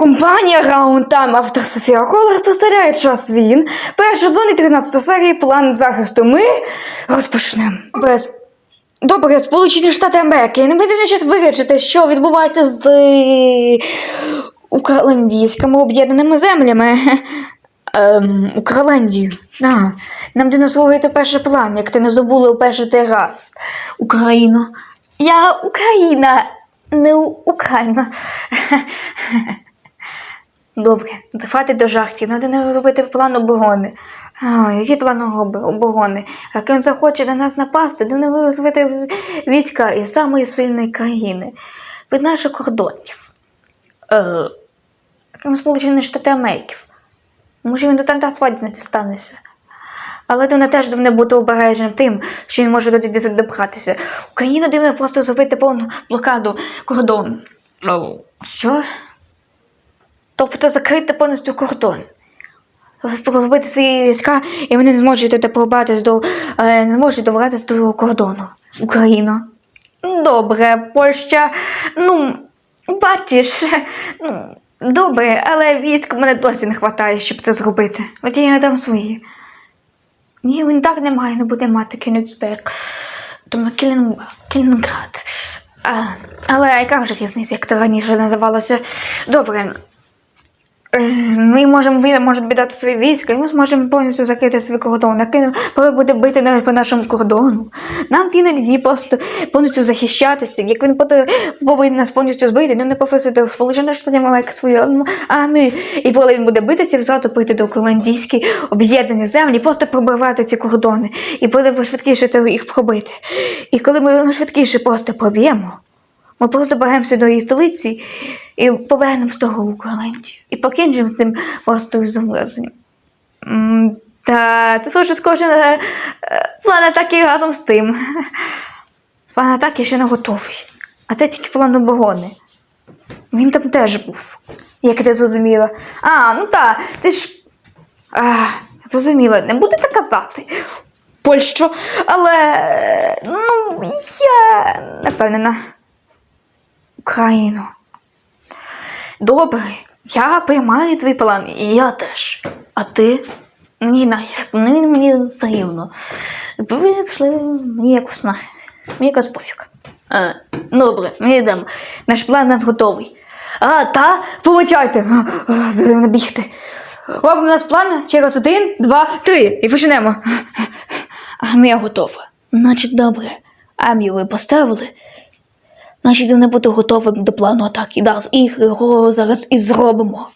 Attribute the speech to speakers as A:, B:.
A: Компанія Раундтайм автор Софія Колор представляє час він. Перша зона 13 серії план захисту. Ми розпочнемо. Без... Добре, Сполучені Штати Америки. Не буде час вирішити, що відбувається з е, об'єднаними землями. Ем, Українською. Да. Нам освоїти перший план, як ти не забула у перший раз. Україно. Я Україна, не Україна. Добре, хватить до жахтів, треба не робити план оборони. А, який план оборони? Як він захоче на нас напасти, де не визвати війська із самої сильної країни від наших кордонів. Е, таким Сполучені Штати Америки. Може він до там та не дістанеться. Але вони теж повинні бути обережним тим, що він може туди добратися. Україна дивно просто зробити повну блокаду кордону. Що? Тобто закрити повністю кордон. Розбити свої війська, і вони не зможуть туди пробратися до е, не зможуть добратися до кордону. Україна. Добре, Польща. Ну, бачиш, ну, добре, але військ мене досі не вистачає, щоб це зробити. От я дам свої. Ні, він так не має, не буде мати Кенігсберг. Тому Кілінград. Але яка вже різниця, як це раніше називалося? Добре. Ми можемо ви- можуть віддати свої війська, і ми зможемо повністю закрити свій кордон. Який коли буде бити навіть по нашому кордону. Нам іноді просто повністю захищатися. Як він повинен нас повністю збити, нам не пофесити в Сполучених Штатів Америки свою армію. І коли він буде битися, зразу прийти до Колумбійської об'єднані землі, просто пробивати ці кордони. І буде швидкіше їх пробити. І коли ми швидкіше просто проб'ємо, ми просто беремося до її столиці і повернемо з того у Голландію. І покінчимо з цим просто замерзанням. М, Та це схоже схоже на е, план атаки разом з тим. План атаки ще не готовий. А це тільки план оборони. Він там теж був, як ти зрозуміла. А, ну так, ти ж. А, зрозуміла, не будете казати. Польщу, але ну, я не впевнена. Україну. Добре, я приймаю твій план, і я теж. А ти? Ні, нахер, ну він мені все рівно. Ви пішли мені якось на. Мені якось пофіг. А, добре, ми йдемо. Наш план у нас готовий. А, та, помічайте. Будемо бігти. Робимо наш план через один, два, три. І почнемо. Армія готова. Значить, добре. Армію ви поставили. Значить, вони будуть готові до плану атаки. Да, і його зараз і зробимо.